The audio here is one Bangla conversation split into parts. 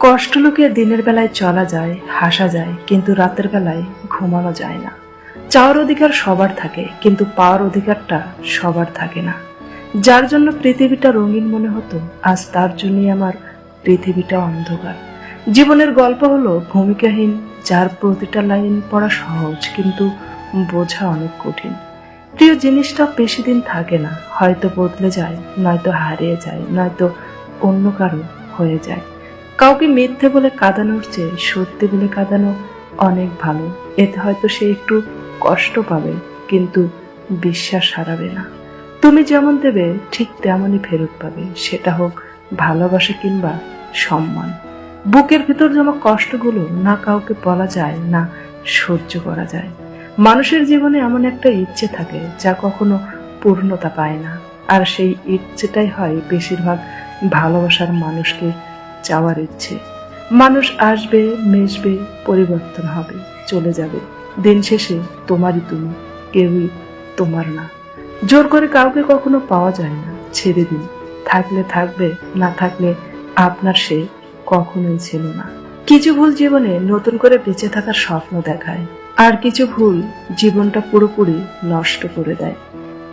কষ্ট লুকিয়ে দিনের বেলায় চলা যায়, হাসা যায়, কিন্তু রাতের বেলায় ঘুমানো যায় না। চাওয়ার অধিকার সবার থাকে, কিন্তু পাওয়ার অধিকারটা সবার থাকে না। যার জন্য পৃথিবীটা রঙিন মনে হতো, আজ তার জন্যই আমার পৃথিবীটা অন্ধকার। জীবনের গল্প হলো ভূমিকাহীন, যার প্রতিটা লাইন পড়া সহজ, কিন্তু বোঝা অনেক কঠিন। প্রিয় জিনিসটা বেশি দিন থাকে না, হয়তো বদলে যায়, নয়তো হারিয়ে যায়, নয়তো অন্য কারও হয়ে যায়। কাউকে মিথ্যে বলে কাঁদানোর চেয়ে সত্যি বলে কাঁদানো অনেক ভালো। এতে হয়তো সে একটু কষ্ট পাবে, কিন্তু বিশ্বাস হারাবে না। তুমি যেমন দেবে, ঠিক তেমনই ফেরত পাবে। সেটা হোক ভালোবাসা কিংবা সম্মান। বুকের ভিতর জমা কষ্টগুলো, না কাউকে বলা যায়, না সহ্য করা যায়। মানুষের জীবনে এমন একটা ইচ্ছে থাকে, যা কখনো পূর্ণতা পায় না। আর সেই ইচ্ছেটাই হয় বেশিরভাগ ভালোবাসার মানুষকে চাওয়ার ইচ্ছে। মানুষ আসবে, মেশবে, পরিবর্তন হবে, চলে যাবে। দিন শেষে তোমারই তুমি, কেউই তোমার না। জোর করে কাউকে কখনো পাওয়া যায় না, ছেড়ে দিন। থাকলে থাকবে, না থাকলে আপনার সে কখনোই ছিল না। কিছু ভুল জীবনে নতুন করে বেঁচে থাকার স্বপ্ন দেখায়। আর কিছু ভুল জীবনটা পুরোপুরি নষ্ট করে দেয়।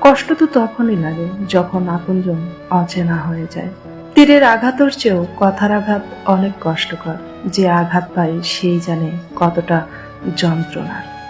কষ্ট তো তখনই লাগে যখন আপনজন অচেনা হয়ে যায়। তীরের আঘাতর চেয়েও কথার আঘাত অনেক কষ্টকর যে আঘাত পায় সেই জানে কতটা যন্ত্রণার।